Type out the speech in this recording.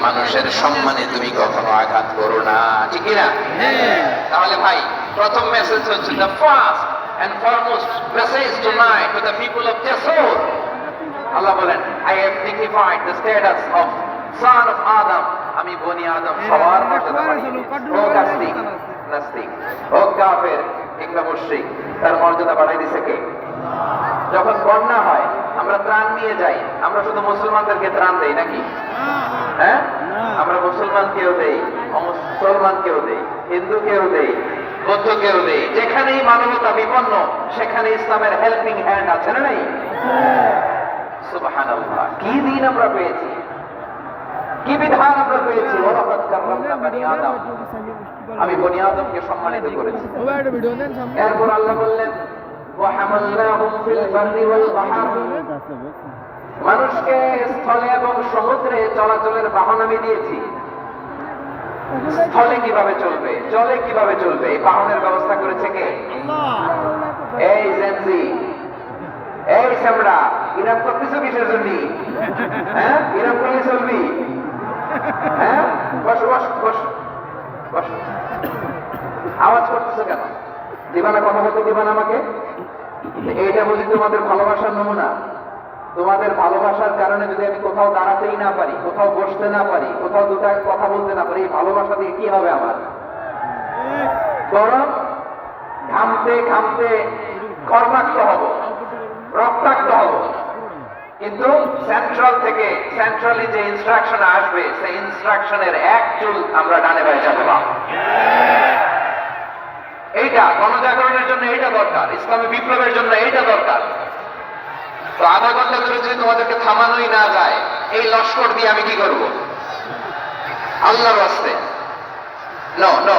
মানুষের সম্মানে তুমি কখনো আঘাত করো না ঠিক না তাহলে ভাই প্রথম মেসেজ হচ্ছে the first and foremost message to night to the people of Allah বলেন I have dignified the status of son of Adam আমি বনি আদম সবার মর্যাদা বাড়িয়ে দিয়েছি। ও নাস্তিক নাস্তিক। ও কাফের কিংবা মুশরিক তার মর্যাদা বাড়াই দিছে কে? যখন বন্যা হয় আমরা ত্রাণ নিয়ে যাই। আমরা শুধু মুসলমানদেরকে ত্রাণ দেই নাকি? হ্যাঁ? আমরা মুসলমান কেউ দেই মুসলমান কেউ দেই হিন্দু কেউ দেই বৌদ্ধ কেউ দেই। যেখানেই মানবতা বিপন্ন সেখানে ইসলামের হেল্পিং হ্যান্ড আছে না নেই? সুবহানাল্লাহ। কি দিন আমরা পেয়েছি? কি বিধান আমরা পেয়েছি? আমি বনি আদমকে সম্মানিত করেছি। এরপর আল্লাহ বললেন মানুষকে স্থলে এবং সমুদ্রে চলাচলের বাহন আমি দিয়েছি। স্থলে কীভাবে চলবে জলে কীভাবে চলবে এই বাহনের ব্যবস্থা করেছে কে? এই জেনজি এই সামরা ইরাম তো কিছু কিসের জন্য? হ্যাঁ? ইরাম করলে চলবি হ্যাঁ? বস বস বস বস। আওয়াজ করতেছে কেন? দিবানা, কথা বলতে দিবান আমাকে? এইটা বুঝি তোমাদের ভালোবাসার নমুনা। তোমাদের ভালোবাসার কারণে যদি আমি কোথাও দাঁড়াতেই না পারি, কোথাও বসতে না পারি, কোথাও দুটা কথা বলতে না পারি, এই ভালোবাসা দিয়ে কি হবে আমার? বরং ঘামতে ঘামতে কর্মাক্ত হব, রক্তাক্ত হব। কিন্তু সেন্ট্রাল থেকে সেন্ট্রালি যে ইনস্ট্রাকশন আসবে, সেই ইনস্ট্রাকশনের এক চুল আমরা ডানে বায়ে যাব। এইটা, গণজাগরণের জন্য এইটা দরকার, ইসলামী বিপ্লবের জন্য এইটা দরকার। তো আধা ঘণ্টা ধরে যদি তোমাদেরকে থামানোই না যায়, এই লস্কর দিয়ে আমি কি করব? আল্লাহর রাস্তে ন নো